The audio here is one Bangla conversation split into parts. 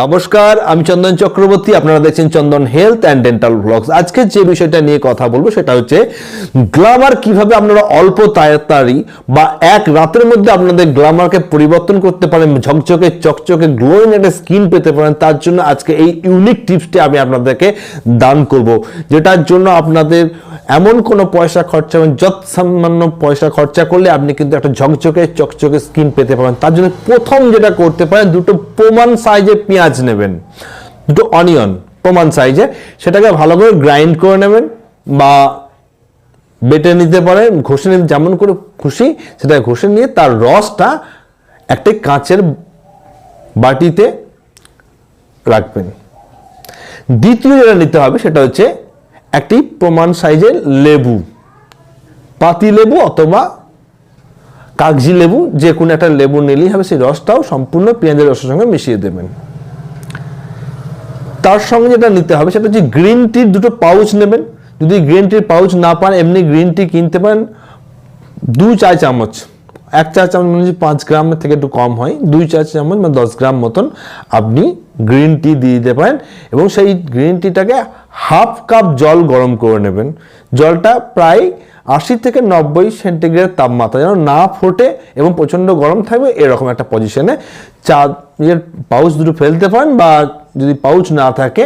নমস্কার আমি চন্দন চক্রবর্তী আপনারা দেখছেন Chandan health and dental blogs. আজকে যে বিষয়টা নিয়ে কথা বলব সেটা হচ্ছে গ্লামার কীভাবে আপনারা অল্প তাড়াতাড়ি বা এক রাতের মধ্যে আপনাদের গ্লামারকে পরিবর্তন করতে পারেন ঝকঝকে চকচকে গ্লোয়িং একটা স্কিন পেতে পারেন তার জন্য আজকে এই ইউনিক টিপসটি আমি আপনাদেরকে দান করব যেটার জন্য আপনাদের এমন কোনো পয়সা খরচা না, যত সামান্য পয়সা খরচা করলে আপনি কিন্তু একটা ঝকঝকে চকচকে স্কিন পেতে পারেন। তার জন্য প্রথম যেটা করতে পারেন দুটো প্রমাণ সাইজে পেঁয়াজ নেবেন, দুটো অনিয়ন প্রমাণ সাইজে সেটাকে ভালো করে গ্রাইন্ড করে নেবেন বা বেটে নিতে পারেন, ঘষে নিতে যেমন করে খুশি সেটা ঘষে নিয়ে তার রসটা একটা কাঁচের বাটিতে রাখবেন। দ্বিতীয় যেটা নিতে হবে, সেটা হচ্ছে একটি প্রমাণ সাইজের লেবু, পাতি লেবু অথবা কাগজি লেবু, যে কোনো একটা লেবু নিলেই হবে, সেই রসটাও সম্পূর্ণ পেঁয়াজের রসের সঙ্গে মিশিয়ে দেবেন। তার সঙ্গে যেটা নিতে হবে সেটা হচ্ছে গ্রিন টির দুটো পাউচ নেবেন। যদি গ্রিন টির পাউচ না পান, এমনি গ্রিন টি কিনতে পারেন। দু চা চামচ। এক চা চামচ মানে পাঁচ গ্রামের থেকে একটু কম হয়। দুই চা চামচ মানে দশ গ্রাম মতন আপনি গ্রিন টি দিয়ে দিতে পারেন এবং সেই গ্রিন টিটাকে হাফ কাপ জল গরম করে নেবেন। জলটা প্রায় আশি থেকে নব্বই সেন্টিগ্রেড তাপমাত্রা যেন না ফোটে এবং প্রচণ্ড গরম থাকবে এরকম একটা পজিশনে চা এর পাউচ দুটো ফেলতে পারেন বা যদি পাউচ না থাকে,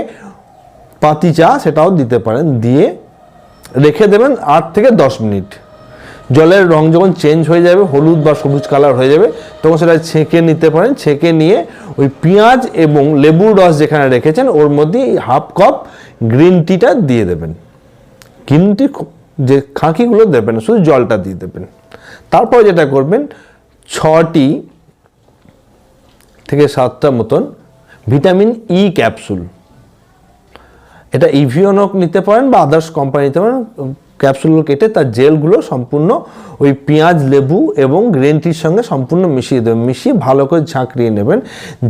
পাতি চা সেটাও দিতে পারেন। দিয়ে রেখে দেবেন আট থেকে দশ মিনিট। জলের রং যখন চেঞ্জ হয়ে যাবে, হলুদ বা সবুজ কালার হয়ে যাবে, তখন সেটা ছেঁকে নিতে পারেন। ছেঁকে নিয়ে ওই পেঁয়াজ এবং লেবুর রস যেখানে রেখেছেন, ওর মধ্যে হাফ কাপ গ্রিন টিটা দিয়ে দেবেন। গ্রিন টি যে খাঁকিগুলো দেবেন শুধু জলটা দিয়ে দেবেন। তারপর যেটা করবেন, ছটি থেকে সাতটা মতন ভিটামিন ই ক্যাপসুল এটা ইভিওনক নিতে পারেন বা আদার্স কোম্পানি নিতে পারেন ক্যাপসুলগুলো কেটে তার জেলগুলো সম্পূর্ণ ওই পেঁয়াজ, লেবু এবং গ্রিন টির সঙ্গে সম্পূর্ণ মিশিয়ে দেবেন, মিশিয়ে ভালো করে ঝাঁকড়িয়ে নেবেন।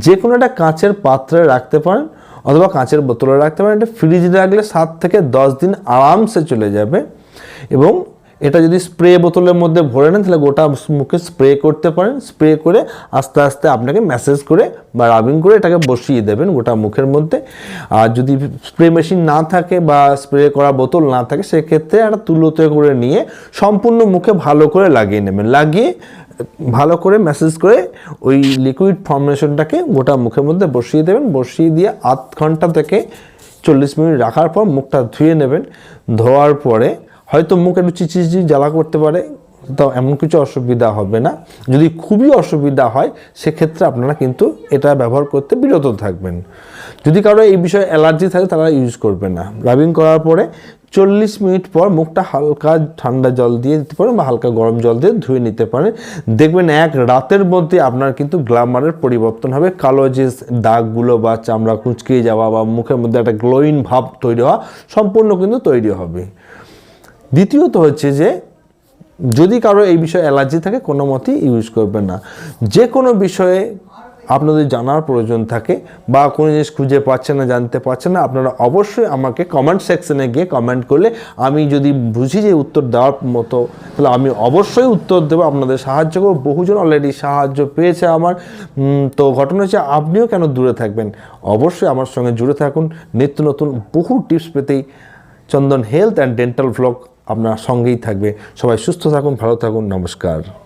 যে কোনো একটা কাঁচের পাত্রে রাখতে পারেন অথবা কাঁচের বোতলে রাখতে পারেন। এটা ফ্রিজে রাখলে সাত থেকে দশ দিন আরামসে চলে যাবে এবং এটা যদি স্প্রে বোতলের মধ্যে ভরে নেন, তাহলে গোটা মুখে স্প্রে করতে পারেন। স্প্রে করে আস্তে আস্তে আপনাকে ম্যাসেজ করে বা রাবিং করে এটাকে বসিয়ে দেবেন গোটা মুখের মধ্যে। আর যদি স্প্রে মেশিন না থাকে বা স্প্রে করা বোতল না থাকে, সেক্ষেত্রে একটা তুলোতে করে নিয়ে সম্পূর্ণ মুখে ভালো করে লাগিয়ে নেবেন। লাগিয়ে, ভালো করে ম্যাসেজ করে ওই লিকুইড ফর্মেশনটাকে গোটা মুখের মধ্যে বসিয়ে দেবেন। বসিয়ে দিয়ে আধ ঘণ্টা থেকে চল্লিশ মিনিট রাখার পর মুখটা ধুয়ে নেবেন। ধোয়ার পরে হয়তো মুখ একটু চিচিচি জ্বালা করতে পারে, তাও এমন কিছু অসুবিধা হবে না। যদি খুবই অসুবিধা হয়, সেক্ষেত্রে আপনারা কিন্তু এটা ব্যবহার করতে বিরত থাকবেন। যদি কারও এই বিষয়ে অ্যালার্জি থাকে, তারা ইউজ করবে না। রাবিং করার পরে চল্লিশ মিনিট পর মুখটা হালকা ঠান্ডা জল দিয়ে দিতে পারেন বা হালকা গরম জল দিয়ে ধুয়ে নিতে পারেন। দেখবেন এক রাতের মধ্যে আপনার কিন্তু গ্লামারের পরিবর্তন হবে। কালো যে দাগগুলো বা চামড়া কুচকে যাওয়া বা মুখের মধ্যে একটা গ্লোয়িং ভাব তৈরি হওয়া সম্পূর্ণ কিন্তু তৈরি হবে। দ্বিতীয়ত হচ্ছে যে, যদি কারও এই বিষয়ে অ্যালার্জি থাকে, কোনো মতেই ইউজ করবেন না। যে কোনো বিষয়ে আপনাদের জানার প্রয়োজন থাকে বা কোনো জিনিস খুঁজে পাচ্ছেন না, জানতে পারছেন না, আপনারা অবশ্যই আমাকে কমেন্ট সেকশনে গিয়ে কমেন্ট করলে আমি যদি বুঝি যে উত্তর দেওয়ার মতো, তাহলে আমি অবশ্যই উত্তর দেবো। আপনাদের সাহায্য করব। বহুজন অলরেডি সাহায্য পেয়েছে আমার। তো ঘটনা হচ্ছে আপনিও কেন দূরে থাকবেন? অবশ্যই আমার সঙ্গে জুড়ে থাকুন। নিত্য নতুন বহু টিপস পেতেই Chandan health and dental vlog আপনার সঙ্গেই থাকবে। সবাই সুস্থ থাকুন ভালো থাকুন নমস্কার।